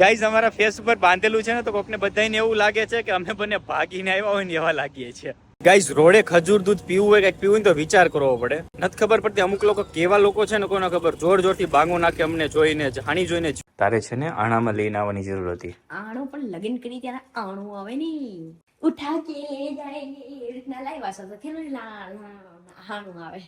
Guys અમારા face ઉપર બાંધેલું છે ને તો કોકને બધાને એવું લાગે છે કે અમે બંને ભાગીને આવ્યા હોય ને એવા લાગીએ છીએ. ગાઈઝ રોડે ખજૂર દૂધ પીવું હોય કંઈક પીવું તો વિચાર કરવો પડે. નથી ખબર પડતી અમુક લોકો કેવા લોકો છે ને કોને ખબર. જોર જોરથી બાંગો નાખે અમને જોઈને જાણી જોઈને તારે છે ને આણામાં લઈને આવવાની જરૂર હતી. આણો પણ લગ્ન કરી ત્યારે આણું આવે ને. ઉઠા કે લે જાય એ રીતના લાવ્યા છો. તો થેલો આવે.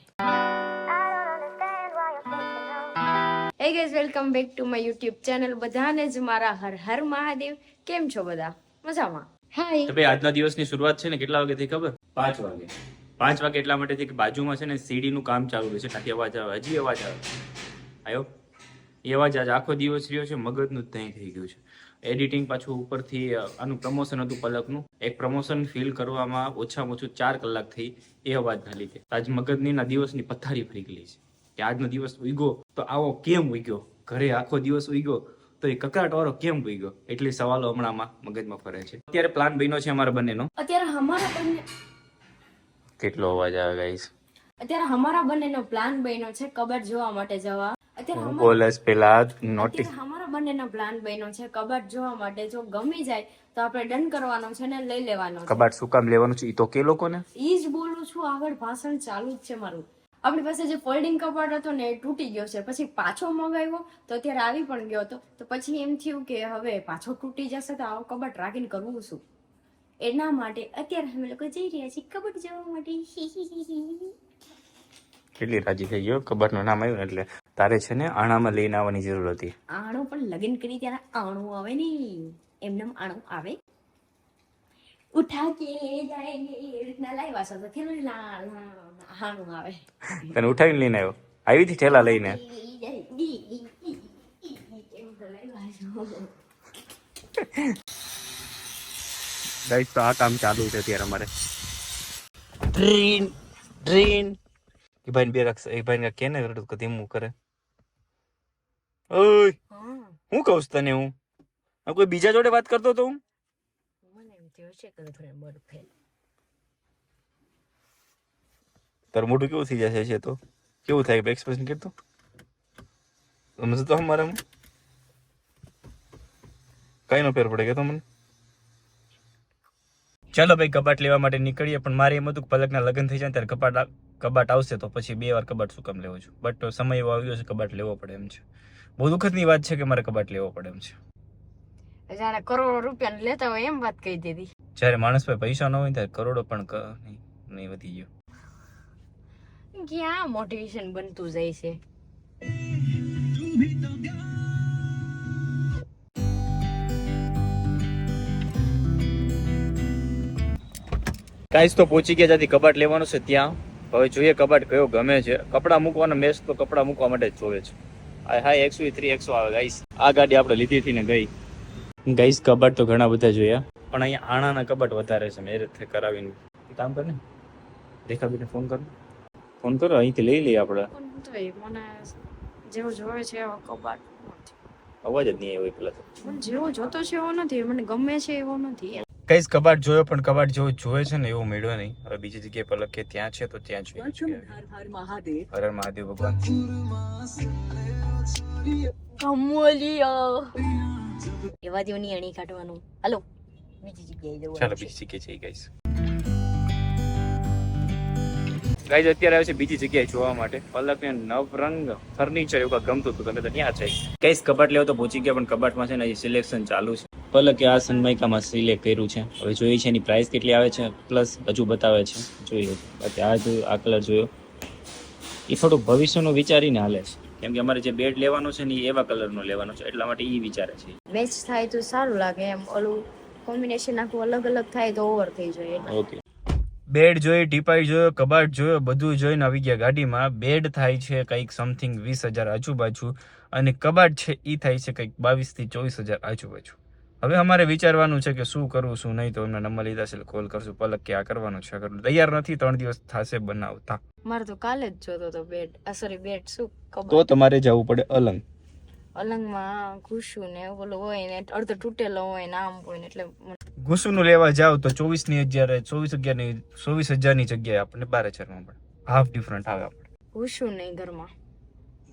Hey guys welcome back to my YouTube channel બધાને જ મારા હર હર મહાદેવ. કેમ છો બધા? મજામાં? હાય તો ભાઈ આજના દિવસની શરૂઆત છે ને કેટલા વાગે થઈ ખબર? પાંચ વાગે. પાંચ વાગે એટલા માટે થઈ કે બાજુમાં છે ને સીડીનું કામ ચાલુ છે. ત્યાંથી અવાજ આવે હજી અવાજ આવે. આવ્યો એ અવાજ આજ આખો દિવસ રહ્યો છે મગજનું જ ત્યાં થઈ ગયું છે. એડિટિંગ પાછું ઉપરથી આનું પ્રમોશન હતું પલકનું. એક પ્રમોશન ફીલ કરવામાં ઓછામાં ઓછું ચાર કલાક થઈ એ અવાજના લીધે. આજ મગજની ના દિવસની પથારી ફરી ગઈ છે. કે આજનો દિવસ ઉગ્યો તો આવો કેમ ઉગ્યો? ઘરે આખો દિવસ ઉગ્યો તો એ કકરાટ વાળો કેમ ઉગ્યો? એટલે સવાલો હમણાં મગજમાં ફરે છે. અત્યારે પ્લાન બન્યો છે અમારા બંનેનો. અત્યારે અમારા બંને કેટલો અવાજ આવે ગાઈસ અત્યારે અમારા બંનેનો પ્લાન બન્યો છે કબડ જોવા માટે જવા. અત્યારે બોલસ પેલા નોટિસ અમારા બંનેનો પ્લાન બન્યો છે કબાટ જોવા માટે. જો ગમી જાય તો આપણે ડન કરવાનો છે ને લઈ લેવાનો કબાટ શું કામ લેવાનું છે? એ તો કે લોકોને. ઈ જ બોલું છું આગળ ભાષણ ચાલુ જ છે મારું. આપણી પાસે જે ફોલ્ડિંગ કબાટ હતો ને એ તૂટી ગયો છે. પછી પાછો મંગાવ્યો તો અત્યારે આવી પણ ગયો હતો. તો પછી એમ થયું કે હવે પાછો તૂટી જશે તો આવો કબાટ રાખીને કરવું શું? એના માટે અત્યારે અમે લોકો જઈ રહ્યા છીએ કબાટ જોવા માટે. કેટલી રાજી થઈ ગયો કબાટનું નામ આવ્યું એટલે. તારે છે ને આણામાં લઈને આવવાની જરૂર હતી. આણો પણ લગ્ન કરી ત્યારે આણું આવે ને. એમને આણું આવે. ઉઠા કે લે જાય એ રીતના લાવ્યા છો તો થેલો લા લા આણું આવે તને ઉઠાવીને લઈને આવ્યો આવી હતી ઠેલા લઈને ગાઈસ તો આ કામ ચાલુ છે અત્યારે અમારે ડ્રીન ડ્રીન એ ભાઈ બે રક્ષ એ ભાઈ કે ને રડું કે ધીમું કરે ઓય હું કહું છું તને હું કોઈ બીજા જોડે વાત કરતો તો હું તારું મોટું કેવું થઈ જશે છે તો? કેવું થાય? એક્સપ્રેશન કરતો સમજ તો અમારે કઈ નો ફેર પડે કે તમને? મને ચાલો ભાઈ કબાટ લેવા માટે નીકળીએ પણ મારે એમ હતું કે પલકના લગ્ન થઈ જાય ત્યારે કબાટ કબાટ આવશે તો પછી બે વાર કબાટ શું કામ લેવો છું? બટ સમય એવો આવ્યો છે કબાટ લેવો પડે એમ છે. બહુ દુઃખદની વાત છે કે મારે કબાટ લેવો પડે એમ છે. જાણે કરોડો રૂપિયા લેતા હોય એમ વાત કહી દીધી. જ્યારે માણસ પાસે પૈસા ન હોય ત્યારે કરોડો પણ નહીં વધી ગયો. ક્યાં મોટિવેશન બનતું જાય છે? ગાઈસ તો પહોંચી ગયા ત્યાંથી કબાટ લેવાનું છે ત્યાં. હવે જોઈએ કબાટ કયો ગમે છે. કપડાં મૂકવાનો મેસ તો કપડાં મૂકવા માટે જ જોવે છે. આ હાય એકસો થ્રી એકસો આવે ગાઈસ. આ ગાડી આપણે લીધી હતી ને ગઈ. ગાઈસ કબાટ તો ઘણા બધા જોયા પણ અહીંયા આણાના કબાટ વધારે છે મેરેજ કરાવીને. કામ કર ને રેખાબીને ફોન કર. ફોન કરો અહીંથી લઈ લઈએ આપણે. મને જેવો જોવે છે એવો કબાટ અવાજ જ નહીં આવ્યો પેલા તો. જેવો જોતો છે એવો નથી મને ગમે છે એવો નથી. કઈ કબાટ જોયો પણ કબાટ જેવો જોવે છે ને એવો મેળ્યો નહીં. હવે બીજી જગ્યાએ પર કે ત્યાં છે તો ત્યાં જોઈએ. હર હર મહાદેવ ભગવાન. કમોલિયો. એવા દેવની અણી કાઢવાનું. હાલો બીજી જગ્યાએ જવું ચાલો બીજી જગ્યાએ જઈ ગાઈસ ગાઈઝ અત્યારે આવે છે બીજી જગ્યાએ જોવા માટે. પલકને નવરંગ ફર્નિચર એવું ગમતું હતું તમે તો ત્યાં છે. કઈ કબાટ લેવો તો પહોંચી ગયા પણ કબાટમાં છે ને હજી સિલેક્શન ચાલુ છે. પલકે આ સનમાઇકામાં સિલેક્ટ કર્યું છે. હવે જોઈએ છે એની પ્રાઇસ કેટલી આવે છે પ્લસ હજુ બતાવે છે. જોઈએ. બાકી આ જોયું આ કલર જોયો. એ થોડુંક ભવિષ્યનું વિચારીને હાલે છે. કેમ કે અમારે જે બેડ લેવાનો છે ને એ એવા કલરનો લેવાનો છે એટલા માટે એ વિચારે છે. મેચ થાય તો સારું લાગે એમ ઓલું કોમ્બિનેશન આખું અલગ અલગ થાય તો ઓવર થઈ જાય ઓકે બેડ જોઈ ટીપાઈ જોયો કબાટ જોયો બધું જોઈને આવી ગયા ગાડીમાં. બેડ થાય છે કંઈક સમથિંગ વીસ હજાર આજુબાજુ અને કબાટ છે એ થાય છે કંઈક બાવીસથી ચોવીસ હજાર આજુબાજુ. હવે અમારે વિચારવાનું છે કે શું કરવું શું નહીં તો એમના નંબર લીધા છે કોલ કરશું. પલક કે આ કરવાનું છે કરવું તૈયાર નથી ત્રણ દિવસ થશે બનાવતા. મારે તો કાલે જ જોતો તો બેટ આ સોરી બેટ શું તો તમારે જવું પડે અલંગ. અલંગમાં ઘૂસું ને ઓલું હોય ને અડધો તૂટેલો હોય ને આમ હોય ને એટલે ઘૂસું લેવા જાવ તો ચોવીસની હજાર ચોવીસ અગિયારની ચોવીસ હજારની જગ્યાએ આપણને બાર હજારમાં પડે હાફ ડિફરન્ટ આવે આપણે. ઘૂસું નહીં ઘરમાં.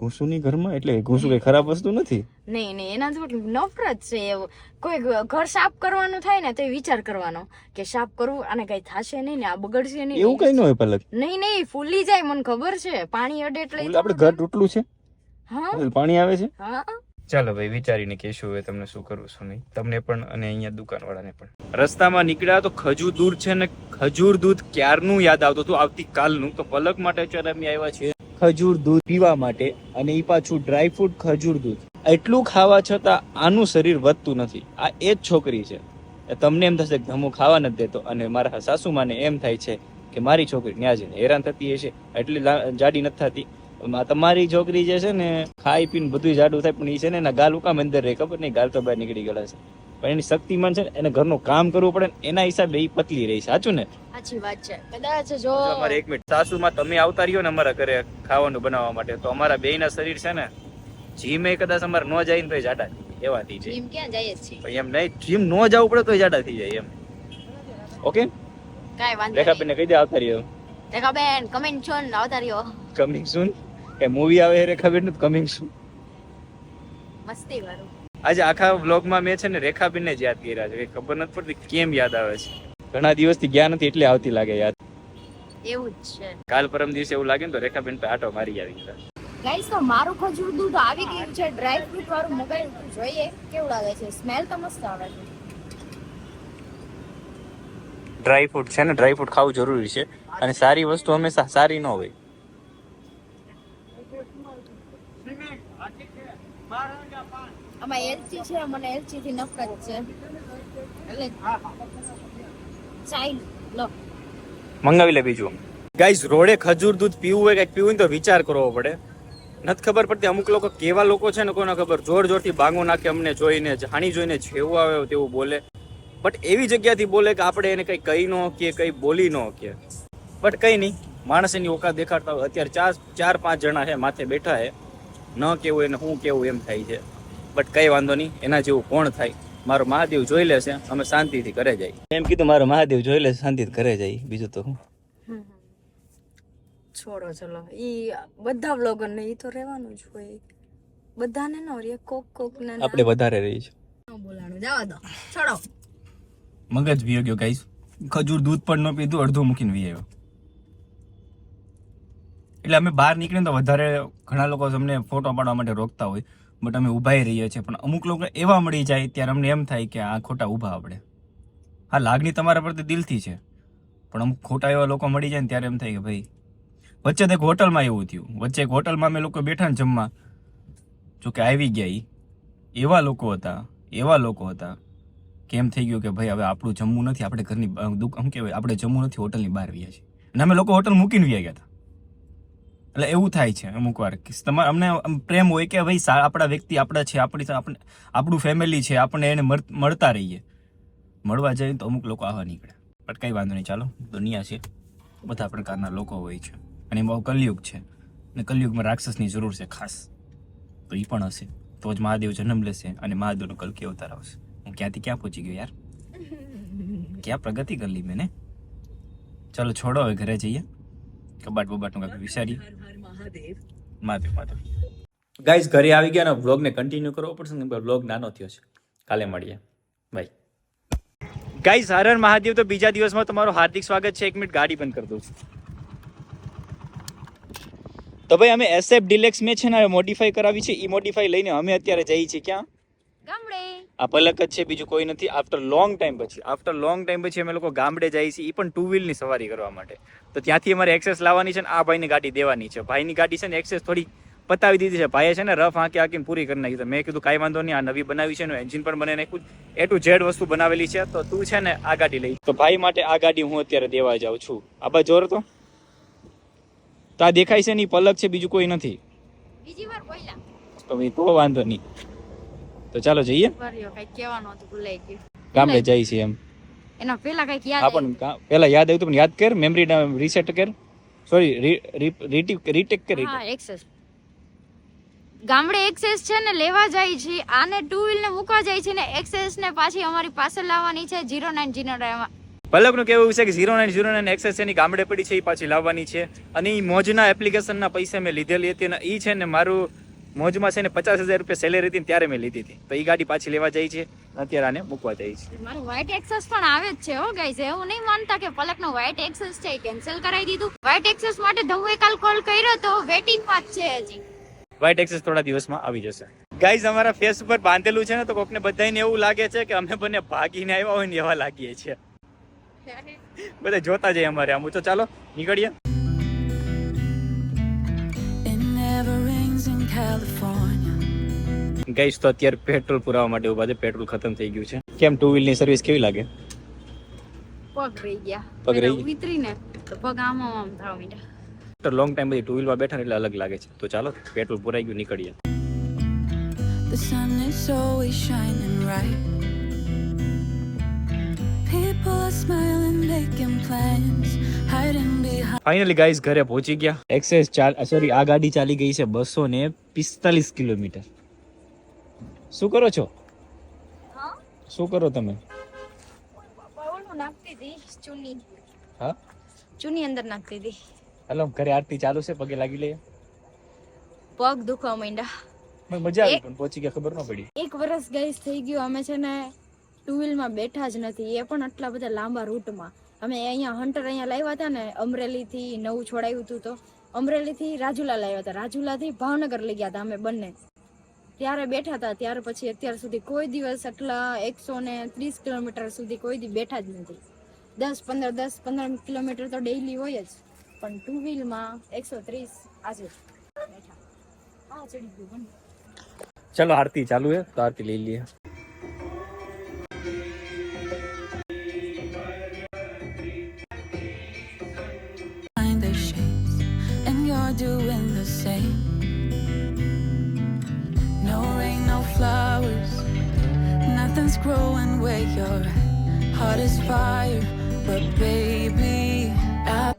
ઘૂસુની ઘરમાં? એટલે ઘૂસુ કઈ ખરાબ વસ્તુ નથી? નહીં નહીં એના જોડે નફરત છે. એવું કોઈ ઘર સાફ કરવાનું થાય ને તો વિચાર કરવાનો કે સાફ કરવું અને કઈ થશે નહીં ને આ બગડશે નહીં. એવું કઈ ન હોય પલક? નહીં નહીં ફૂલી જાય મને ખબર છે. પાણી અડે એટલે આપણે ઘર તૂટલું છે? હા. પાણી આવે છે? હા. ચાલો ભાઈ વિચારીને કહેશું હવે તમને શું કરવું શું નહીં. તમને પણ અને અહીંયા દુકાનવાળાને પણ. રસ્તામાં નીકળ્યા તો ખજૂર દૂર છે ને ખજૂર દૂધ ક્યારનું યાદ આવતું હતું? આવતીકાલનું તો પલક માટે અત્યારે અમે આવ્યા છીએ. ખજૂર દૂધ પીવા માટે અને એ પાછું ડ્રાય ફ્રૂટ ખજૂર દૂધ. એટલું ખાવા છતાં આનું શરીર વધતું નથી. આ એ જ છોકરી છે. તમને એમ થશે કે હું ખાવા નથી દેતો અને મારા સાસુમાને એમ થાય છે કે મારી છોકરી ન્યા જઈને હેરાન થતી હશે. એટલી જાડી નથી થતી. તમારી છોકરી જે છે ને ખાઈ પીને બધું જાડું થાય પણ એ છે ને એના ગાલ ઉકામ અંદર રહે ખબર નહીં? ગાલ તો બહાર નીકળી ગયેલા છે. પણ એની શક્તિમાન છે ને એને ઘરનું કામ કરવું પડે ને એના હિસાબે એ પતલી રહી છે. સાચું ને? સાચી વાત છે. કદાચ જો અમારે એક મિનિટ. સાસુમાં તમે આવતા રહ્યો ને અમારા ઘરે ખાવાનું બનાવવા માટે તો અમારા બેયના શરીર છે ને જીમે કદાચ અમારે ન જાય ને તો જાડા એવા થઈ જાય. જીમ ક્યાં જાય છે? પણ એમ નહીં જીમ ન જવું પડે તો જાડા થઈ જાય એમ. ઓકે? કાઈ વાંધો રેખાબેન ને કહી દે આવતા રહ્યો. રેખાબેન કમિંગ સૂન આવતા રહ્યો. કમિંગ સૂન એ મૂવી આવે એ ખબર નથી કમિંગ શું મસ્તી વાળું. આજે આખા વ્લોગમાં મેં છે ને રેખાબેનને જ યાદ કર્યા છે. કે ખબર નથી પડતી કેમ યાદ આવે છે. ઘણા દિવસથી ગયા નથી એટલે આવતી લાગે યાદ. એવું જ છે. કાલ પરમ દિવસે એવું લાગે ને તો રેખાબેન પર આટો મારી આવી ગયા. ગાઈસ તો મારું ખજૂર દૂધ આવી ગયું છે. ડ્રાય ફ્રૂટ વાળું મોબાઈલ જોઈએ. કેવું લાગે છે? સ્મેલ તો મસ્ત આવે છે. ડ્રાય ફ્રૂટ છે ને ડ્રાય ફ્રૂટ ખાવું જરૂરી છે. અને સારી વસ્તુ હંમેશા સારી ન હોય. આમાં એલચી છે મને એલચી થી નફરત છે. એટલે ચાઈ લો. મંગાવી લે બીજું ગાઈઝ રોડે ખજૂર દૂધ પીવું હોય કંઈક પીવું તો વિચાર કરવો પડે. નથી ખબર પડતી અમુક લોકો કેવા લોકો છે ને કોને ખબર. જોર જોરથી ભાંગો નાખે અમને જોઈને જાણી જોઈને જેવું આવે તેવું બોલે. બટ એવી જગ્યાથી બોલે કે આપણે એને કંઈ કહી ન કે કંઈ બોલી ન કે બટ કંઈ નહીં માણસ એની ઓકાત દેખાડતા હોય. અત્યારે ચાર ચાર પાંચ જણા છે માથે બેઠા છે. ન કેવું એને શું કેવું એમ થાય છે. બટ કંઈ વાંધો નહીં એના જેવું કોણ થાય? મારો મહાદેવ જોઈ લેશે અમે શાંતિથી ઘરે જઈએ. એમ કીધું મારો મહાદેવ જોઈ લેશે શાંતિથી ઘરે જઈએ. બીજું તો હું? છોડો ચલો. ઈ બધા વ્લોગર ને ઈ તો રહેવાનું જ હોય. બધાને ન રે કોક કોક ને આપણે વધારે રહી છે બોલાણું જવા દો. છોડો. મગજ વી ગયો ગાઈસ. ખજૂર દૂધ પણ ન પીધું અડધું મૂકીને વી આવ્યો એટલે અમે બહાર નીકળીને તો વધારે ઘણા લોકો અમને ફોટો પાડવા માટે રોકતા હોય બટ અમે ઊભાઈ રહીએ છીએ. પણ અમુક લોકો એવા મળી જાય ત્યારે અમને એમ થાય કે આ ખોટા ઊભા આપણે. હા, લાગણી તમારા પ્રત્યે દિલથી છે. પણ અમુક ખોટા એવા લોકો મળી જાય ને ત્યારે એમ થાય કે ભાઈ, વચ્ચે એક હોટલમાં એવું થયું. વચ્ચે એક હોટલમાં અમે લોકો બેઠા ને જમવા. જોકે આવી ગયા એ એવા લોકો હતા, એવા લોકો હતા કેમ થઈ ગયું કે ભાઈ, હવે આપણું જમવું નથી. આપણે ઘરની દુઃખ શું કહેવાય, આપણે જમવું નથી, હોટલની બહાર વ્યા છીએ. અને અમે લોકો હોટલ મૂકીને વ્યા ગયા હતા. એટલે એવું થાય છે અમુક વાર તમારે અમને પ્રેમ હોય કે ભાઈ આપણા વ્યક્તિ આપણા છે, આપણી આપણે, આપણું ફેમિલી છે આપણે એને મળ- મળતા રહીએ. મળવા જઈએ તો અમુક લોકો આવા નીકળે. બટ કંઈ વાંધો નહીં, ચાલો. દુનિયા છે. બધા પ્રકારના લોકો હોય છે. અને એમાં કલયુગ છે. અને કલયુગમાં રાક્ષસની જરૂર છે ખાસ. તો એ પણ હશે. તો જ મહાદેવ જન્મ લેશે અને મહાદેવનો કલકી અવતાર આવશે હું ક્યાંથી ક્યાં પહોંચી ગયો યાર? ક્યાં પ્રગતિ કરી મેં, ને? ચલો છોડો હવે ઘરે જઈએ. કબાટ બબાટનું કાંઈક વિચારીએ. મહાદેવ. મહાદેવ ગાઈઝ ઘરે આવી ગયા ને વ્લોગને કન્ટિન્યુ કરવો પડશે ને વ્લોગ નાનો થયો છે. કાલે મળીએ. Bye guys Har Mahadev. તો બીજા દિવસમાં તમારું હાર્દિક સ્વાગત છે. એક મિનિટ ગાડી બંધ કરી દઉં છું. તો ભાઈ, અમે એસએફ ડિલેક્સ મેં છે ને મોડિફાઈ કરાવી છે. એ મોડિફાઈ લઈને અમે અત્યારે જઈએ છીએ ક્યાં? ગામડે. આ પલક જ છે બીજું કોઈ નથી. આફ્ટર લોંગ ટાઈમ પછી. આફ્ટર લોંગ ટાઈમ પછી અમે લોકો ગામડે જઈએ છીએ એ પણ ટુ વ્હીલની સવારી કરવા માટે. તો ત્યાંથી અમારે એક્સેસ લાવવાની છે ને આ ભાઈની ગાડી દેવાની છે. ભાઈની ગાડી છે ને એક્સેસ થોડી પતાવી દીધી છે. ભાઈએ છે ને રફ આંકી આંકીને પૂરી કરી નાખી મેં કીધું કાંઈ વાંધો નહીં આ નવી બનાવી છે ને એન્જિન પણ બને નાખ્યું એ ટુ ઝેડ વસ્તુ બનાવેલી છે. તો તું છે ને આ ગાડી લઈ. તો ભાઈ માટે આ ગાડી હું અત્યારે દેવા જાઉં છું. આ બા જોર તો. તો આ દેખાય છે ને પલક છે બીજું કોઈ નથી. બીજી વાર બોલ્યા. તો ભાઈ તો વાંધો નહીં. તો ચાલો જઈએ. ગામડે જઈએ છીએ એમ. એના પેલા કંઈક યાદ હા પેલા યાદ આવ્યું પણ યાદ કર મેમરી રીસેટ કર. સોરી રીટેક કર હા એક્સેસ ગામડે એક્સેસ છે ને લેવા જાય છે. આને ટુ વ્હીલ ને મૂકવા જાય છે ને એક્સેસ ને પાછી અમારી પાસે લાવવાની છે જીરો નાઇન જીરો પલકનું કેવું છે કે zero nine zero nine access એની ગામડે પડી છે એ પાછી લાવવાની છે. અને એ મોજના એપ્લિકેશનના પૈસા મેં લીધેલી હતી અને એ છે ને મારું મોજમાં છે ને પચાસ હજાર રૂપિયા સેલેરી હતી ત્યારે મેં લીધી હતી. તો એ ગાડી પાછી લેવા જાય છે અત્યારે આને મૂકવા જાય છે. મારું વ્હાઇટ એક્સેસ પણ આવે જ છે હો ગાઈઝ એવું નહીં માનતા કે પલકનો વ્હાઇટ એક્સેસ છે કેન્સલ કરાવી દીધું. વ્હાઇટ એક્સેસ માટે ધમુએ કાલ કોલ કર્યો તો વેટિંગમાં જ છે હજી. વ્હાઇટ એક્સેસ થોડા દિવસમાં આવી જશે. ગાઈઝ અમારા ફેસ ઉપર બાંધેલું છે ને તો કોકને બધાને એવું લાગે છે કે અમે બંને ભાગીને આવ્યા હોય ને એવા લાગીએ છીએ. બધા જોતા જઈએ અમારે આમ. તો ચાલો નીકળીએ. In તો અત્યારે પેટ્રોલ પુરાવા માટે ઊભા છે. પેટ્રોલ ખતમ થઈ ગયું છે. કેમ ટુ વ્હીલની સર્વિસ કેવી લાગે? પગ રહી ગયા. પગ રહી ઉતરીને તો પગ આમ આમ થવા માંડ્યા. લોંગ ટાઈમ બધી ટુ વ્હીલમાં બેઠા એટલે અલગ લાગે છે. તો ચાલો પેટ્રોલ પુરાઈ ગયું નીકળીએ. The sun is always shining bright. People are smiling, making plans, hiding. Finally guys ઘરે પહોંચી ગયા. એક્સેસ ચાલ સોરી આ ગાડી ચાલી ગઈ છે બસો ને પિસ્તાલીસ કિલોમીટર. શું કરો છો? શું કરો તમે? ઓલું નાખતી હતી ચૂની. હા? ચૂની અંદર નાખતી હતી. હલો ઘરે આરતી ચાલુ છે પગે લાગી લઈએ. પગ દુખવા માંડ્યા. મજા આવી પણ પહોંચી ગયા ખબર ન પડી. એક વર્ષ ગઈસ થઈ ગયું અમે છે ને ટુ વ્હીલમાં બેઠા જ નથી એ પણ આટલા બધા લાંબા રૂટમાં અમે અહીંયા હન્ટર અહીંયા લાવ્યા હતા ને, અમરેલીથી નવું છોડાયું હતું તો. અમરેલીથી રાજુલા લાવ્યા હતા. રાજુલાથી ભાવનગર લઈ ગયા હતા અમે બંને. ત્યારે બેઠા હતા. ત્યાર પછી અત્યાર સુધી કોઈ દિવસ આટલા એકસો ને ત્રીસ કિલોમીટર સુધી કોઈ દી બેઠા જ નથી. દસ, પંદર દસ, પંદર કિલોમીટર તો ડેઈલી હોય જ. પણ ટુ વ્હીલમાં એકસો ત્રીસ આજે ચલો આરતી ચાલુ હે, તો આરતી લઈ લઈએ.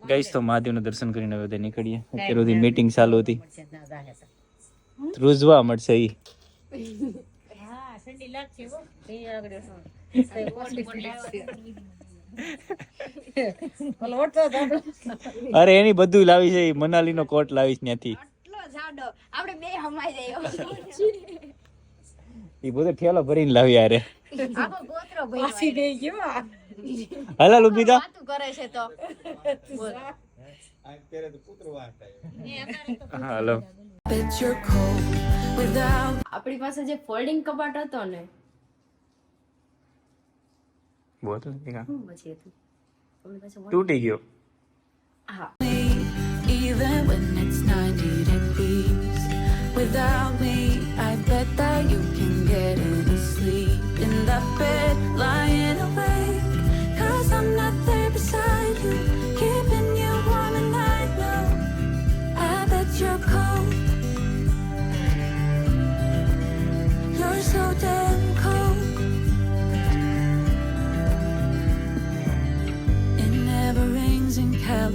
ગઈશ તો મહાદેવના દર્શન કરીને હવે નીકળીએ. અત્યારે સુધી મીટિંગ ચાલુ હતી. રૂઝવા મળશે ઈ. અરે એની બધું લાવી છે. મનાલી નો કોટ લાવીશ ત્યાંથી. આપણે બે હમાઈ જઈએ એ બધો ઠેલો ભરીને લાવી ભાઈ હાલા લુબીતા વાતું કરે છે તો હાલો આપણી પાસે જે ફોલ્ડિંગ કબાટ હતો ને બોલ તું તૂટી ગયો હા even when it's 90 degrees. Without me,